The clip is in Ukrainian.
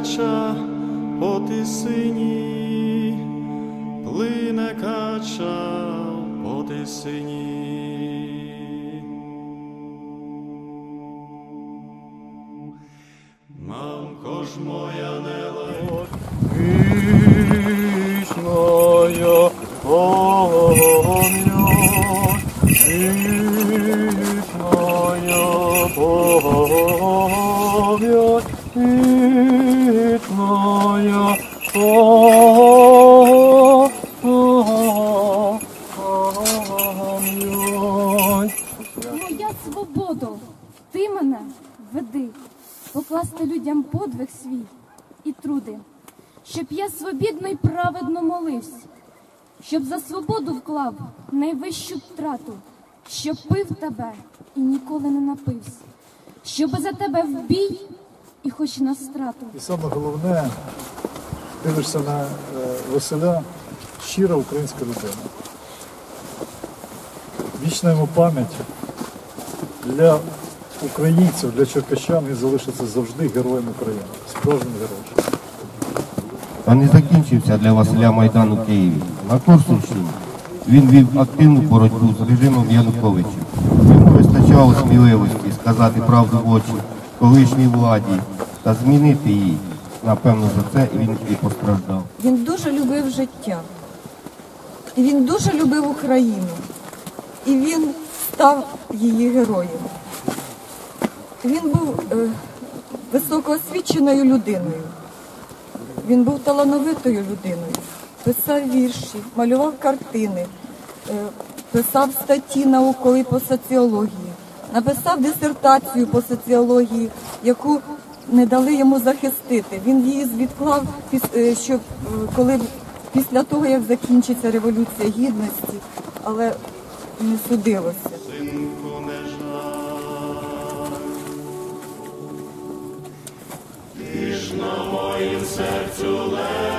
кача по тисині, плине кача по тисині. Мамко ж моя не лай, Вічная пам'ять, вічная Моя свободо, ти мене веди, покласти людям подвиг свій і труди, щоб я свобідно й праведно молився, щоб за свободу вклав найвищу втрату, щоб пив тебе і ніколи не напився, щоб за тебе в бій і хоч на страту. І саме головне, дивишся на е, Василя, щира українська людина. Вічна йому пам'ять для українців, для черкащан він залишиться завжди героєм України, справжнім героєм. Та не закінчився для Василя Майдан у Києві. На Корсунщині він вів активну боротьбу з режимом Януковича. Йому вистачало сміливості сказати правду в очі колишній владі та змінити її. Напевно, за це він і постраждав. Він дуже любив життя. І він дуже любив Україну. І він став її героєм. Він був е, високоосвіченою людиною. Він був талановитою людиною. Писав вірші, малював картини, е, писав статті наукові по соціології, написав дисертацію по соціології, яку не дали йому захистити. Він її відклав, е, щоб е, коли після того, як закінчиться революція гідності, але не судилося. Ти ж на моїм серцю лежиш,